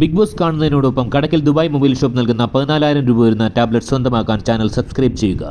Big boss കാണുന്നതിനോടൊപ്പം Kadakkal Dubai mobile shop നൽകുന്ന പതിനാലായിരം രൂപ വരുന്ന ടാബ്ലറ്റ് സ്വന്തമാക്കാൻ ചാനൽ സബ്സ്ക്രൈബ് ചെയ്യുക.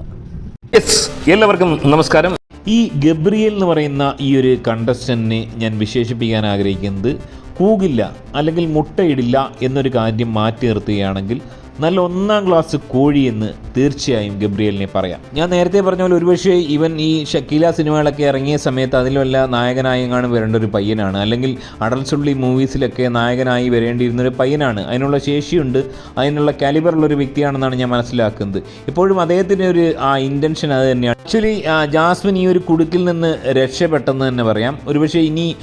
യെസ് എല്ലാവർക്കും നമസ്കാരം. ഈ ഗബ്രിയൽ എന്ന് പറയുന്ന ഈ ഒരു കണ്ടസ്റ്റന്റിനെ ഞാൻ വിശേഷിപ്പിക്കാൻ ആഗ്രഹിക്കുന്നത് കൂകില്ല അല്ലെങ്കിൽ മുട്ടയിടില്ല എന്നൊരു കാര്യം മാറ്റി നിർത്തുകയാണെങ്കിൽ നല്ല ഒന്നാം ക്ലാസ് കോഴി എന്ന് തീർച്ചയായും ഗബ്രിയലിനെ പറയാം. ഞാൻ നേരത്തെ പറഞ്ഞ പോലെ ഒരുപക്ഷെ ഇവൻ ഈ ഷക്കീല സിനിമകളൊക്കെ ഇറങ്ങിയ സമയത്ത് അതിലുമല്ല നായകനായെങ്ങാനും വരേണ്ട ഒരു പയ്യനാണ്. അല്ലെങ്കിൽ അടൽസുള്ളി മൂവീസിലൊക്കെ നായകനായി വരേണ്ടിയിരുന്ന ഒരു പയ്യനാണ്. അതിനുള്ള ശേഷിയുണ്ട്. അതിനുള്ള കാലിബറുള്ള ഒരു വ്യക്തിയാണെന്നാണ് ഞാൻ മനസ്സിലാക്കുന്നത്. ഇപ്പോഴും അദ്ദേഹത്തിന്റെ ഒരു ആ ഇന്റൻഷൻ അത് തന്നെയാണ്. ആക്ച്വലി ജാസ്മിൻ ഈ ഒരു കുടുക്കിൽ നിന്ന് രക്ഷപ്പെട്ടെന്ന് തന്നെ പറയാം. ഒരുപക്ഷെ ഇനി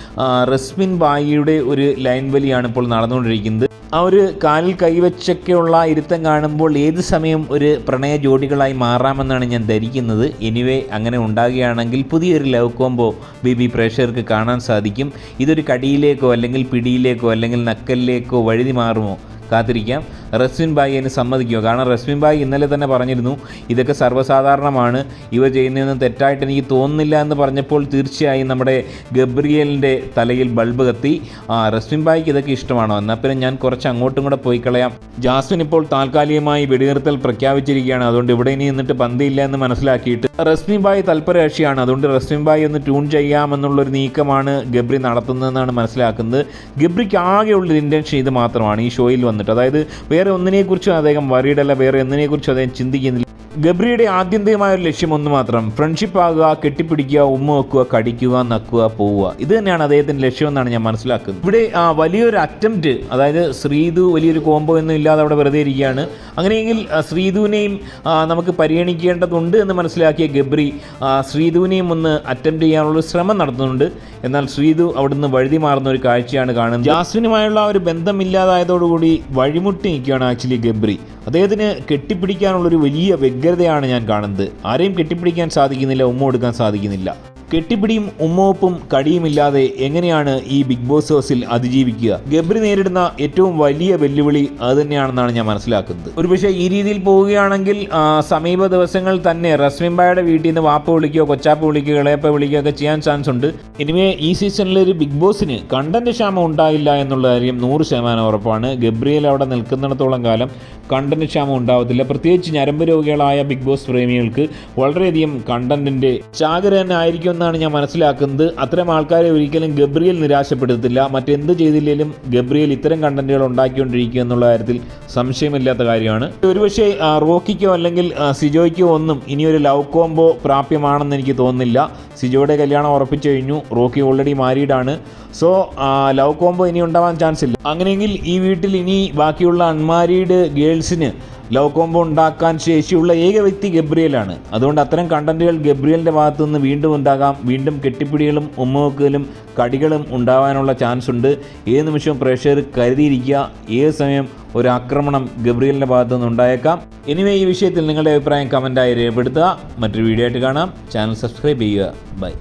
റസ്മിൻ ബായിയുടെ ഒരു ലൈൻ വലിയാണ് ഇപ്പോൾ നടന്നുകൊണ്ടിരിക്കുന്നത്. ആ ഒരു കാലിൽ കൈവച്ചൊക്കെയുള്ള ഇരുത്തം കാണുമ്പോൾ ഏത് സമയം ഒരു പ്രണയ ജോഡികളായി മാറാമെന്നാണ് ഞാൻ ധരിക്കുന്നത്. എനിവേ അങ്ങനെ ഉണ്ടാകുകയാണെങ്കിൽ പുതിയൊരു ലവ് കോംബോ ബി ബി പ്രേക്ഷകർക്ക് കാണാൻ സാധിക്കും. ഇതൊരു കടിയിലേക്കോ അല്ലെങ്കിൽ പിടിയിലേക്കോ അല്ലെങ്കിൽ നക്കലിലേക്കോ വഴുതി മാറുമോ? കാത്തിരിക്കാം. റസ്മിൻ ബായി അതിന് സമ്മതിക്കുമോ കാരണം റസ്മിൻ ബായി ഇന്നലെ തന്നെ പറഞ്ഞിരുന്നു ഇതൊക്കെ സർവസാധാരണമാണ് ഇവ ചെയ്യുന്നതെന്ന് തെറ്റായിട്ട് എനിക്ക് തോന്നുന്നില്ല എന്ന് പറഞ്ഞപ്പോൾ തീർച്ചയായും നമ്മുടെ ഗബ്രിയലിന്റെ തലയിൽ ബൾബ് കത്തി. ആ റസ്മിൻ ബായിക്ക് ഇതൊക്കെ ഇഷ്ടമാണോ? എന്നാൽ പിന്നെ ഞാൻ കുറച്ച് അങ്ങോട്ടും കൂടെ പോയി കളയാം. ജാസ്മിൻ ഇപ്പോൾ താൽക്കാലികമായി വെടിനിർത്തൽ പ്രഖ്യാപിച്ചിരിക്കുകയാണ്. അതുകൊണ്ട് ഇവിടെ ഇനി നിന്നിട്ട് പന്തിയില്ല എന്ന് മനസ്സിലാക്കിയിട്ട്. റസ്മിൻ ബായി തൽപരകക്ഷിയാണ്. അതുകൊണ്ട് റസ്മിൻ ബായി ഒന്ന് ട്യൂൺ ചെയ്യാമെന്നുള്ളൊരു നീക്കമാണ് ഗബ്രി നടത്തുന്നതെന്നാണ് മനസ്സിലാക്കുന്നത്. ഗബ്രിക്ക് ആകെയുള്ളൊരു ഇന്റൻഷൻ ഇത് മാത്രമാണ് ഈ ഷോയിൽ വന്നിട്ട്. അതായത് വേറെ ഒന്നിനെക്കുറിച്ചും അദ്ദേഹം വറീഡല്ല വേറെ ഒന്നിനെക്കുറിച്ചും അദ്ദേഹം ചിന്തിക്കുന്നില്ല. ഗബ്രിയുടെ ആത്യന്തികമായ ഒരു ലക്ഷ്യം ഒന്ന് മാത്രം. ഫ്രണ്ട്ഷിപ്പ് ആകുക കെട്ടിപ്പിടിക്കുക ഉമ്മ വെക്കുക കടിക്കുക നക്കുക പോവുക. ഇത് തന്നെയാണ് അദ്ദേഹത്തിന്റെ ലക്ഷ്യമെന്നാണ് ഞാൻ മനസ്സിലാക്കുന്നത്. ഇവിടെ വലിയൊരു അറ്റംപ്റ്റ് അതായത് ശ്രീതു വലിയൊരു കോംബോ ഒന്നും ഇല്ലാതെ അവിടെ വെറുതെ ഇരിക്കുകയാണ്. അങ്ങനെയെങ്കിൽ ശ്രീതുവിനെയും നമുക്ക് പരിഗണിക്കേണ്ടതുണ്ട് എന്ന് മനസ്സിലാക്കിയ ഗബ്രി ശ്രീതുവിനെയും ഒന്ന് അറ്റംപ്റ്റ് ചെയ്യാനുള്ള ശ്രമം നടത്തുന്നുണ്ട്. എന്നാൽ ശ്രീതു അവിടുന്ന് വഴുതി മാറുന്ന ഒരു കാഴ്ചയാണ് കാണുന്നത്. ജാസ്മിനുമായുള്ള ആ ഒരു ബന്ധമില്ലാതായതോടുകൂടി വഴിമുട്ടി നിൽക്കുകയാണ് ആക്ച്വലി ഗബ്രി. അദ്ദേഹത്തിന് കെട്ടിപ്പിടിക്കാനുള്ളൊരു വലിയ വ്യഗ്രതയാണ് ഞാൻ കാണുന്നത്. ആരെയും കെട്ടിപ്പിടിക്കാൻ സാധിക്കുന്നില്ല ഉമ്മ കൊടുക്കാൻ സാധിക്കുന്നില്ല. കെട്ടിപ്പിടിയും ഉമ്മവപ്പും കടിയുമില്ലാതെ എങ്ങനെയാണ് ഈ ബിഗ് ബോസ് ഹൗസിൽ അതിജീവിക്കുക? ഗബ്രി നേരിടുന്ന ഏറ്റവും വലിയ വെല്ലുവിളി അത് തന്നെയാണെന്നാണ് ഞാൻ മനസ്സിലാക്കുന്നത്. ഒരുപക്ഷെ ഈ രീതിയിൽ പോവുകയാണെങ്കിൽ സമീപ ദിവസങ്ങൾ തന്നെ റസ്മിംബായുടെ വീട്ടിൽ നിന്ന് വാപ്പ വിളിക്കുകയോ കൊച്ചാപ്പ വിളിക്കുകയോ ഇളയപ്പ വിളിക്കുകയോ ഒക്കെ ചെയ്യാൻ ചാൻസ് ഉണ്ട്. ഇനിമേ ഈ സീസണിൽ ഒരു ബിഗ് ബോസിന് കണ്ടന്റ് ക്ഷാമം ഉണ്ടായില്ല എന്നുള്ള കാര്യം നൂറ് ശതമാനം ഉറപ്പാണ്. ഗബ്രിയേൽ അവിടെ നിൽക്കുന്നിടത്തോളം കാലം കണ്ടന്റ് ക്ഷാമം ഉണ്ടാവത്തില്ല. പ്രത്യേകിച്ച് ഞരമ്പ് രോഗികളായ ബിഗ് ബോസ് പ്രേമികൾക്ക് വളരെയധികം കണ്ടന്റിന്റെ ചാകര തന്നെ ആയിരിക്കും എന്നാണ് ഞാൻ മനസ്സിലാക്കുന്നത്. അത്തരം ആൾക്കാരെ ഒരിക്കലും ഗബ്രിയൽ നിരാശപ്പെടുത്തില്ല. മറ്റെന്ത് ചെയ്തില്ലെങ്കിലും ഗബ്രിയൽ ഇത്തരം കണ്ടന്റുകൾ ഉണ്ടാക്കിക്കൊണ്ടിരിക്കുക എന്നുള്ള കാര്യത്തിൽ സംശയമില്ലാത്ത കാര്യമാണ്. ഒരുപക്ഷെ റോക്കിക്കോ അല്ലെങ്കിൽ സിജോയ്ക്കോ ഒന്നും ഇനിയൊരു ലവ് കോംബോ പ്രാപ്യമാണെന്ന് എനിക്ക് തോന്നുന്നില്ല. സിജോയുടെ കല്യാണം ഉറപ്പിച്ചു കഴിഞ്ഞു. റോക്കി ഓൾറെഡി മാരീഡാണ്. സോ ലവ് കോംബോ ഇനി ഉണ്ടാവാൻ ചാൻസ് ഇല്ല. അങ്ങനെയെങ്കിൽ ഈ വീട്ടിൽ ഇനി ബാക്കിയുള്ള അൺമാരീഡ് ഗേൾസിന് ലവ് കോംബോ ഉണ്ടാക്കാൻ ശേഷിയുള്ള ഏക വ്യക്തി ഗബ്രിയലാണ്. അതുകൊണ്ട് അത്തരം കണ്ടന്റുകൾ ഗബ്രിയലിന്റെ ഭാഗത്തു നിന്ന് വീണ്ടും ഉണ്ടാകാം. വീണ്ടും കെട്ടിപ്പിടികളും ഉമ്മവെക്കലും കടികളും ഉണ്ടാവാനുള്ള ചാൻസ് ഉണ്ട് ഏത് നിമിഷവും പ്രേക്ഷകർ കരുതിയിരിക്കുക ഏത് സമയം ഒരു ആക്രമണം ഗബ്രിയലിന്റെ ഭാഗത്തു നിന്ന് ഉണ്ടായേക്കാം. എനിവേ ഈ വിഷയത്തിൽ നിങ്ങളുടെ അഭിപ്രായം കമന്റായി രേഖപ്പെടുത്തുക. മറ്റൊരു വീഡിയോ ആയിട്ട് കാണാം. ചാനൽ സബ്സ്ക്രൈബ് ചെയ്യുക. ബൈ